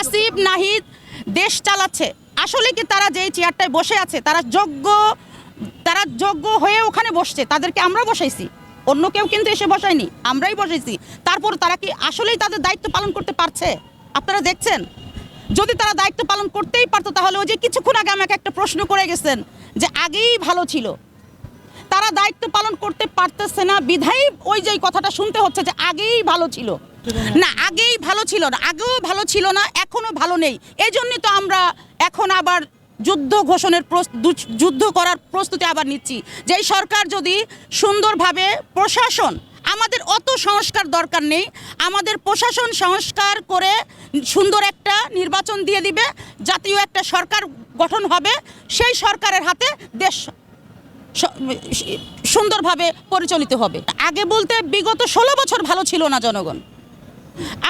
আসিফ নাহিদ দেশ চালাচ্ছে। আসলে কি তারা যেই চেয়ারটায় বসে আছে, তারা যোগ্য তারা যোগ্য হয়ে ওখানে বসছে। তাদেরকে আমরা বসাইছি। অন্য কেউ কিন্তু এসে বসায়নি। আমরাই বসাইছি। তারপর তারা কি আসলেই তাদের দায়িত্ব পালন করতে পারছে? আপনারা দেখছেন? যদি তারা দায়িত্ব পালন করতেই পারতো, তাহলে ওই যে কিছুক্ষণ আগে আমাকে একটা প্রশ্ন করে গেছেন যে আগেই ভালো ছিল। তারা দায়িত্ব পালন করতে পারতেছে না। বিধায়ী ওই যে কথাটা শুনতে হচ্ছে যে আগেই ভালো ছিল। না, আগেই ভালো ছিল না, আগেও ভালো ছিল না, এখনও ভালো নেই। এই জন্যই তো আমরা এখন আবার যুদ্ধ ঘোষণের যুদ্ধ করার প্রস্তুতি আবার নিচ্ছি। যেই সরকার যদি সুন্দরভাবে প্রশাসন, আমাদের অত সংস্কার দরকার নেই, আমাদের প্রশাসন সংস্কার করে সুন্দর একটা নির্বাচন দিয়ে দিবে, জাতীয় একটা সরকার গঠন হবে, সেই সরকারের হাতে দেশ সুন্দরভাবে পরিচালিত হবে। আগে বলতে বিগত ষোলো বছর ভালো ছিল না জনগণ।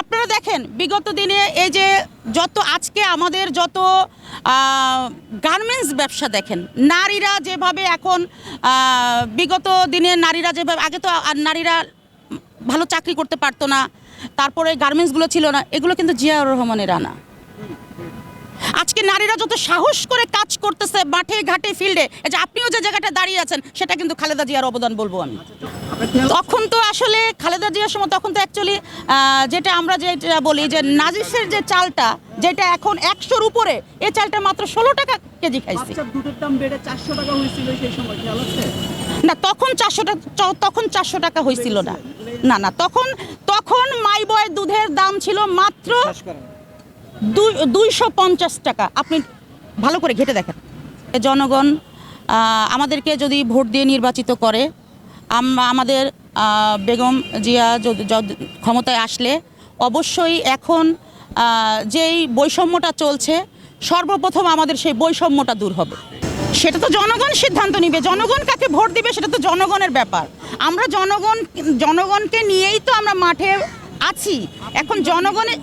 আপনারা দেখেন, বিগত দিনে এই যে যত আজকে আমাদের যত গার্মেন্টস ব্যবসা দেখেন, নারীরা যেভাবে এখন বিগত দিনে নারীরা যেভাবে, আগে তো আর নারীরা ভালো চাকরি করতে পারতো না, তারপরে গার্মেন্টসগুলো ছিল না, এগুলো কিন্তু জিয়াউর রহমানের আনা। আজকে নারীরা যত সাহস করে কাজ করতেছে মাঠে ঘাটে ফিল্ডে এই যে আপনিও যে জায়গাটা দাঁড়িয়ে আছেন সেটা কিন্তু খালেদা জিয়ার অবদান বলব আমি। তখন তো আসলে খালেদা জিয়ার সময় তখন তো অ্যাকচুয়ালি যেটা আমরা যেটা বলি যে নাজিসের যে চালটা যেটা এখন একশোর উপরে এই চালটা মাত্র ষোলো টাকা কেজি খাইছি। না তখন চারশো টাকা তখন চারশো টাকা হয়েছিল না। না না তখন তখন মাই বয় দুধের দাম ছিল মাত্র দুইশো পঞ্চাশ টাকা। আপনি ভালো করে ঘেটে দেখেন। জনগণ আমাদেরকে যদি ভোট দিয়ে নির্বাচিত করে আমাদের বেগম জিয়া ক্ষমতায় আসলে, অবশ্যই এখন যেই বৈষম্যটা চলছে, সর্বপ্রথম আমাদের সেই বৈষম্যটা দূর হবে। সেটা তো জনগণ সিদ্ধান্ত নিবে। জনগণ কাকে ভোট দিবে সেটা তো জনগণের ব্যাপার। আমরা জনগণ, জনগণকে নিয়েই তো আমরা মাঠে আছি। এখন জনগণের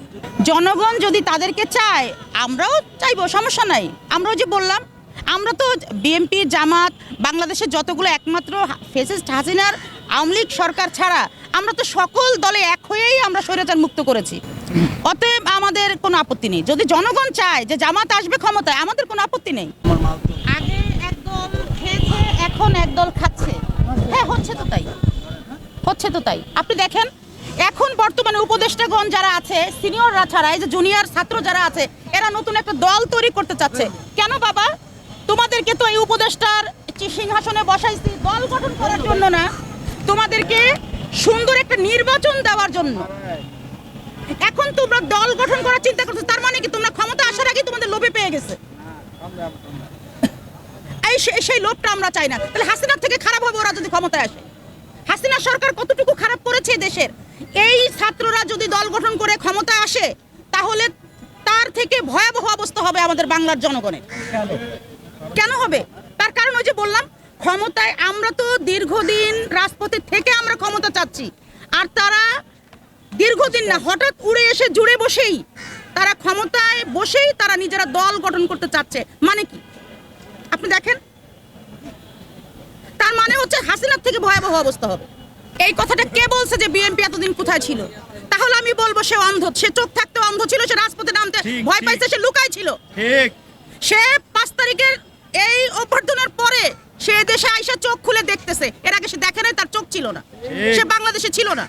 জনগণ যদি তাদেরকে চায়, আমরাও চাইব, সমস্যা নাই। আমরাও যে বললাম, আমরা তো বিএনপি, জামাত, বাংলাদেশের যতগুলো একমাত্র ফেসিস্ট হাসিনার আওয়ামী লীগ সরকার ছাড়া, আমরা তো সকল দলে এক হয়েই আমরা স্বৈরাচার মুক্ত করেছি। অতএব আমাদের কোনো আপত্তি নেই। যদি জনগণ চায় যে জামাত আসবে ক্ষমতায়, আমাদের কোনো আপত্তি নেই। আগে একদল খেয়েছে, এখন একদল খাচ্ছে। হ্যাঁ হচ্ছে তো তাই। হচ্ছে তো তাই। আপনি দেখেন এখন বর্তমানে উপদেষ্টাগণ যারা আছে, সিনিয়ররা ছাড়া, এই যে জুনিয়র ছাত্র যারা আছে, এরা নতুন একটা দল তৈরি করতে চাচ্ছে। কেন বাবা? তোমাদেরকে তো এই উপদেষ্টার সিংহাসনে বসাইছি দল গঠন করার জন্য না, তোমাদেরকে সুন্দর একটা নির্বাচন দেওয়ার জন্য। এখন তোমরা দল গঠন করার চিন্তা করছ, তার মানে কি তোমরা ক্ষমতা আসার আগে তোমাদের লোভে পেয়ে গেছে? এই সেই লোভটা আমরা চাই না। তাহলে হাসিনার থেকে খারাপ হবে ওরা যদি ক্ষমতায় আসে। হাসিনা সরকার কতটুকু খারাপ করেছে দেশের? এই ছাত্ররা যদি দল গঠন করে ক্ষমতায় আসে, তাহলে তার থেকে ভয়াবহ অবস্থা হবে আমাদের বাংলার জনগণের। কেন হবে? তার কারণ ওই যে বললাম, ক্ষমতায় আমরা তো দীর্ঘদিন রাজপথে থেকে আমরা ক্ষমতা চাচ্ছি। আর তারা দীর্ঘদিন না, হঠাৎ উড়ে এসে জুড়ে বসেই তারা ক্ষমতায় বসেই তারা নিজেরা দল গঠন করতে চাচ্ছে। মানে কি? আপনি দেখেন তার মানে হচ্ছে হাসিনার থেকে ভয়াবহ অবস্থা হবে। এই কথাটা কে বলছে যে বিএনপি এতদিন কোথায় ছিল? তাহলে আমি বলব সে অন্ধ সে চোখ থাকতে অন্ধ ছিল সে রাজপথে নামতে ভয় পাইছে সে লুকাই ছিল। ঠিক। সে পাঁচ তারিখের এই অভ্যর্থনার পরে সে দেশে আইসা চোখ খুলে দেখতেছে। এর আগে সে দেখে নাই তার চোখ ছিল না। সে বাংলাদেশে ছিল না।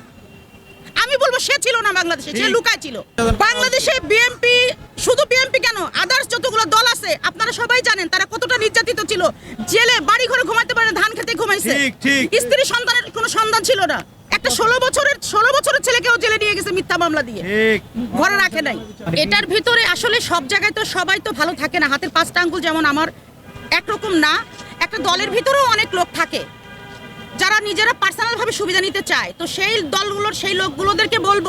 আমি বলব সে ছিল না বাংলাদেশে সে। লুকায় ছিল। বাংলাদেশে বিএনপি শুধু বিএনপি কেন? আদার্স যতগুলো দল আছে আপনারা সবাই জানেন তারা ছিল। জেলে বাড়ি ঘরে ঘুমাতে পারে ধান খেতে ঘুমাইছে। ঠিক, ঠিক। স্ত্রী সন্তানের কোনো সন্তান ছিল না। একটা ষোলো বছরের ষোলো বছরের ছেলেকেও জেলে নিয়ে গেছে মিথ্যা মামলা দিয়ে। ঘরে রাখে নাই। এটার ভিতরে আসলে সব জায়গায় তো সবাই তো ভালো থাকে না। হাতের পাঁচটা আঙ্গুল যেমন আমার একরকম না। একটা দলের ভিতরেও অনেক লোক থাকে। যারা নিজেরা পার্সোনাল ভাবে সুবিধা নিতে চায়। তো সেই দলগুলোর সেই লোকগুলোদেরকে বলব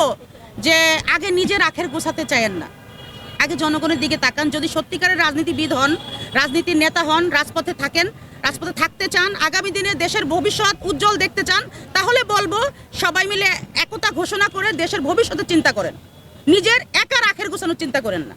যে আগে নিজের আখের গোছাতে চায়েন না। আগে জনগণের দিকে তাকান। যদি সত্যিকারের রাজনীতিবিদ হন, রাজনীতির নেতা হন, রাজপথে থাকেন, রাজপথে থাকতে চান, আগামী দিনে দেশের ভবিষ্যৎ উজ্জ্বল দেখতে চান, তাহলে বলব সবাই মিলে একতা ঘোষণা করে দেশের ভবিষ্যতের চিন্তা করেন। নিজের একা রাখের গোছানোর চিন্তা করেন না।